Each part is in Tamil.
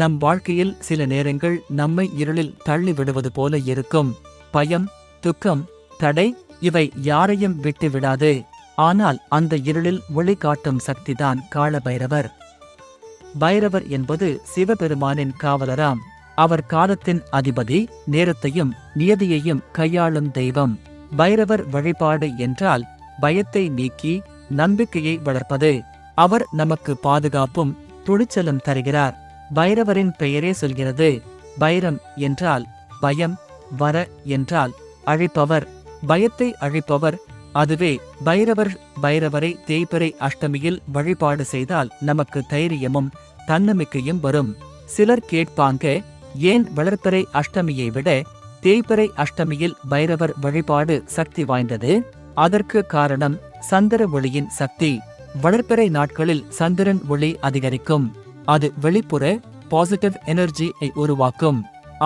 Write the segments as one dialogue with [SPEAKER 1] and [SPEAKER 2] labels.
[SPEAKER 1] நம் வாழ்க்கையில் சில நேரங்கள் நம்மை இருளில் தள்ளி விடுவது போல இருக்கும். பயம் துக்கம் தடை இவை யாரையும் விட்டு விடாது ஆனால் அந்த இருளில் ஒளி காட்டும் சக்திதான் கால பைரவர் பைரவர் என்பது சிவபெருமானின் காவலராம். அவர் காலத்தின் அதிபதி நேரத்தையும் நியதியையும் கையாளும் தெய்வம். பைரவர் வழிபாடு என்றால் பயத்தை நீக்கி நம்பிக்கையை வளர்ப்பது. அவர் நமக்கு பாதுகாப்பும் துணிச்சலும் தருகிறார். பைரவரின் பெயரே சொல்கிறது. பைரம் என்றால் பயம் வர என்றால் அழிப்பவர். பயத்தை அழிப்பவர். அதுவே பைரவர் பைரவரை தேய்பிறை அஷ்டமியில் வழிபாடு செய்தால் நமக்கு தைரியமும் தன்னம்பிக்கையும் வரும். சிலர் கேட்பாங்க ஏன் வளர்ப்பிறை அஷ்டமியை விட தேய்பிறை அஷ்டமியில் பைரவர் வழிபாடு சக்தி வாய்ந்தது? அதற்கு காரணம் சந்திர ஒளியின் சக்தி. வளர்ப்பிறை நாட்களில் சந்திரன் ஒளி அதிகரிக்கும். அது வெளிப்புற பாசிட்டிவ் எனர்ஜியை உருவாக்கும்.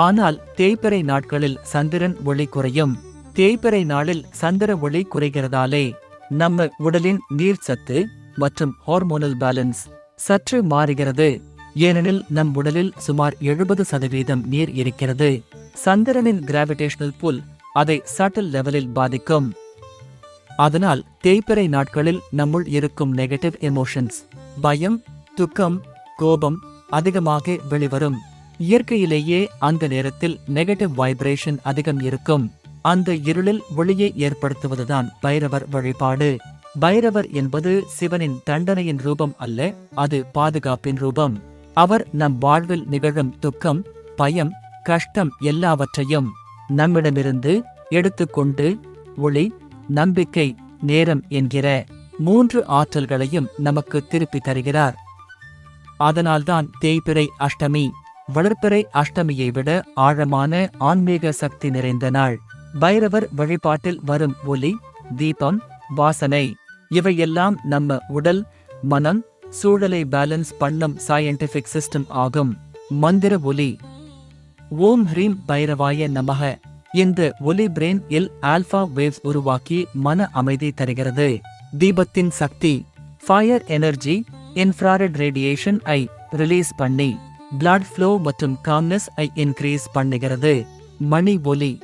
[SPEAKER 1] ஆனால் தேய்பிறை நாட்களில் சந்திரன் ஒளி குறையும். தேய்பிறை நாளில் சந்திர ஒளி குறைகிறதாலே நம்ம உடலின் நீர் சத்து மற்றும் ஹார்மோனல் பேலன்ஸ் சற்று மாறுகிறது. ஏனெனில் நம் உடலில் சுமார் எழுபது சதவீதம் நீர் இருக்கிறது. சந்திரனின் கிராவிடேஷனல் புல் அதை சட்டில் லெவலில் பாதிக்கும். அதனால் தேய்பிறை நாட்களில் நம்முள் இருக்கும் நெகட்டிவ் எமோஷன்ஸ் பயம் துக்கம் கோபம் அதிகமாக வெளிவரும். இயற்கையிலேயே அந்த நேரத்தில் நெகட்டிவ் வைப்ரேஷன் அதிகம் இருக்கும். அந்த இருளில் ஒளியை ஏற்படுத்துவதுதான் பைரவர் வழிபாடு. பைரவர் என்பது சிவனின் தண்டனையின் ரூபம் அல்ல அது பாதுகாப்பின் ரூபம். அவர் நம் வாழ்வில் நிகழும் துக்கம் பயம் கஷ்டம் எல்லாவற்றையும் நம்மிடமிருந்து எடுத்துக்கொண்டு ஒளி நம்பிக்கை நேரம் என்கிற மூன்று ஆற்றல்களையும் நமக்கு திருப்பி தருகிறார். அதனால்தான் தேய்பிறை அஷ்டமி வளர்ப்பிறை அஷ்டமியை விட ஆழமான ஆன்மீக சக்தி நிறைந்த நாள். பைரவர் வழிபாட்டில் வரும் ஒலி தீபம் வாசனை இவையெல்லாம் நம்ம உடல் மனம் சூழலை பேலன்ஸ் பண்ணும் சயின்டிபிக் சிஸ்டம் ஆகும். மந்திர ஒலி. ஓம் ஹ்ரீம் பைரவாய நமக. இந்த ஒலி பிரெயின் இல் ஆல்பா வேவ்ஸ் உருவாக்கி மன அமைதி தருகிறது. தீபத்தின் சக்தி ஃபயர் எனர்ஜி இன்ஃப்ராரெட் ரேடியேஷன் ஐ ரிலீஸ் பண்ணி பிளட் ஃப்ளோ மற்றும் காம்னஸ் ஐ இன்க்ரீஸ் பண்ணுகிறது. மணி ஒலி.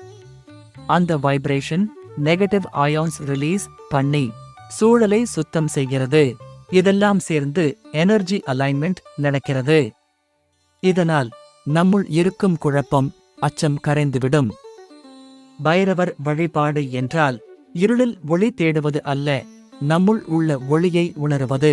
[SPEAKER 1] அந்த வைப்ரேஷன் நெகட்டிவ் அயான்ஸ் ரிலீஸ் பண்ணி சூழலை சுத்தம் செய்கிறது. இதெல்லாம் சேர்ந்து எனர்ஜி அலைன்மெண்ட் நடக்கிறது. இதனால் நம்முள் இருக்கும் குழப்பம் அச்சம் கரைந்துவிடும். பைரவர் வழிபாடு என்றால் இருளில் ஒளி தேடுவது அல்ல நம்முள் உள்ள ஒளியை உணருவது.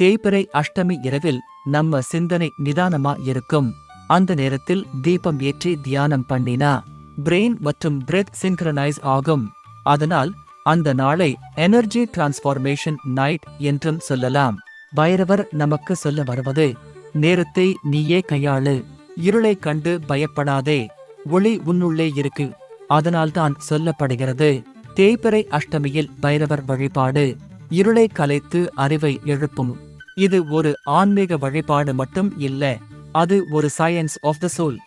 [SPEAKER 1] தேய்பிறை அஷ்டமி இரவில் நம்ம சிந்தனை நிதானமா இருக்கும். அந்த நேரத்தில் தீபம் ஏற்றி தியானம் பண்ணினா பிரெயின் மற்றும் பிரெத் சிங்க்ரனைஸ் ஆகும். அதனால் அந்த நாளை எனர்ஜி டிரான்ஸ்ஃபார்மேஷன் நைட் என்றும் சொல்லலாம். பைரவர் நமக்கு சொல்ல வருவது நேரத்தை நீயே கையாளு. இருளை கண்டு பயப்படாதே. ஒளி உன்னுள்ளே இருக்கு. அதனால்தான் சொல்லப்படுகிறது தேய்பிறை அஷ்டமியில் பைரவர் வழிபாடு. இருளை கலைத்து அறிவை எழுப்பும். இது ஒரு ஆன்மீக வழிபாடு மட்டும் இல்ல அது ஒரு சயின்ஸ் ஆஃப் த சோல்